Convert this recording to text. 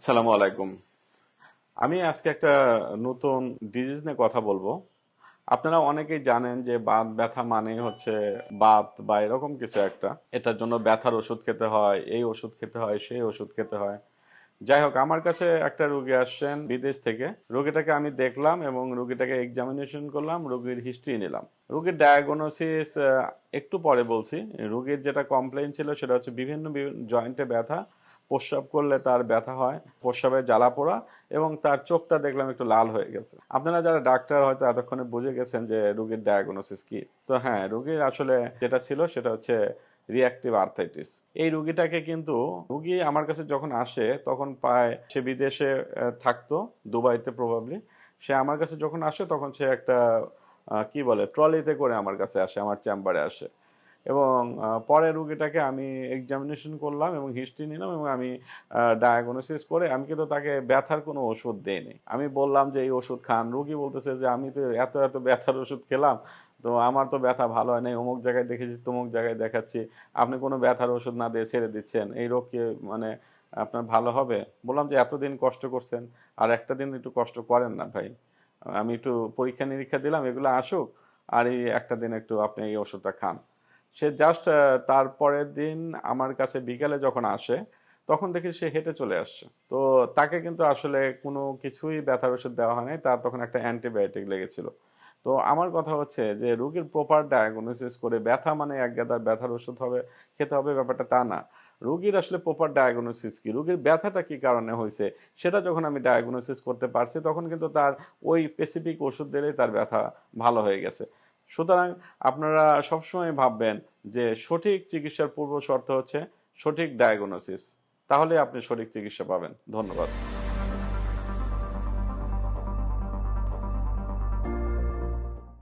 আসসালামু আলাইকুম। আমি আজকে একটা নতুন ডিজিজ নিয়ে কথা বলব। আপনারা অনেকেই জানেন যে বাত ব্যথা মানে হচ্ছে বাত বা এরকম কিছু একটা। এটার জন্য ব্যথার ওষুধ খেতে হয়, এই ওষুধ খেতে হয়, সেই ওষুধ খেতে হয়। যাই হোক, আমার কাছে একটা রুগী আসছেন বিদেশ থেকে। রুগীটাকে আমি দেখলাম এবং রুগীটাকে এক্সামিনেশন করলাম, রুগীর হিস্ট্রি নিলাম। রুগীর ডায়াগনোসিস একটু পরে বলছি। রুগীর যেটা কমপ্লেন ছিল সেটা হচ্ছে বিভিন্ন জয়েন্টে ব্যথা। প্রস্রাব করলে তার ব্যথা হয়, প্রস্রাবে জ্বালা পোড়া এবং তার চোখটা দেখলাম একটু লাল হয়ে গেছে। আপনারা যারা ডাক্তার হয়তো এতক্ষণে বুঝে গেছেন যে রোগীর ডায়াগনোসিস কি, তো হ্যাঁ রোগীর আসলে যেটা ছিল সেটা হচ্ছে রিয়াক্টিভ আর্থাইটিস এই রুগীটাকে কিন্তু রুগী আমার কাছে যখন আসে, তখন প্রায় সে বিদেশে থাকতো, দুবাইতে প্রবাবলি সে আমার কাছে যখন আসে, তখন সে একটা কি বলে ট্রলিতে করে আমার কাছে আসে, আমার চেম্বারে আসে। এবং পরে রুগীটাকে আমি এক্সামিনেশন করলাম এবং হিস্ট্রি নিলাম এবং আমি ডায়াগনোসিস করে আমি কিন্তু তাকে ব্যথার কোনো ওষুধ দেইনি। আমি বললাম যে, এই ওষুধ খান। রুগী বলতেছে যে, আমি তো এত এত ব্যথার ওষুধ খেলাম, তো আমার তো ব্যথা ভালো হয় নাই। অমুক জায়গায় দেখেছি, তমুক জায়গায় দেখাচ্ছি। আপনি কোনো ব্যথার ওষুধ না দিয়ে ছেড়ে দিচ্ছেন। এই রোগকে মানে আপনার ভালো হবে? বললাম যে, এতদিন কষ্ট করছেন, আর একটা দিন একটু কষ্ট করেন না ভাই। আমি একটু পরীক্ষা নিরীক্ষা দিলাম, এগুলো আসুক, আর এই একটা দিন একটু আপনি এই ওষুধটা খান। সে জাস্ট তারপরের দিন আমার কাছে বিকালে যখন আসে, তখন দেখি সে হেঁটে চলে আসছে। তো তাকে কিন্তু আসলে কোনো কিছুই ব্যথার ওষুধ দেওয়া হয় নাই তার তখন একটা অ্যান্টিবায়োটিক লেগেছিল। তো আমার কথা হচ্ছে যে, রোগীর প্রপার ডায়াগনোসিস করে ব্যথা মানে এক গাদার ব্যথার ওষুধ হবে, খেতে হবে ব্যাপারটা তা না। রোগীর আসলে প্রপার ডায়াগনোসিস কি? রোগীর ব্যথাটা কি কারণে হয়েছে? সেটা যখন আমি ডায়াগনোসিস করতে পারছি, তখন কিন্তু তার ওই স্পেসিফিক ওষুধ দিলেই তার ব্যথা ভালো হয়ে গেছে। সুতরাং আপনারা সবসময় ভাববেন যে সঠিক চিকিৎসার পূর্ব শর্ত হচ্ছে সঠিক ডায়াগনোসিস তাহলে আপনি সঠিক চিকিৎসা পাবেন। ধন্যবাদ।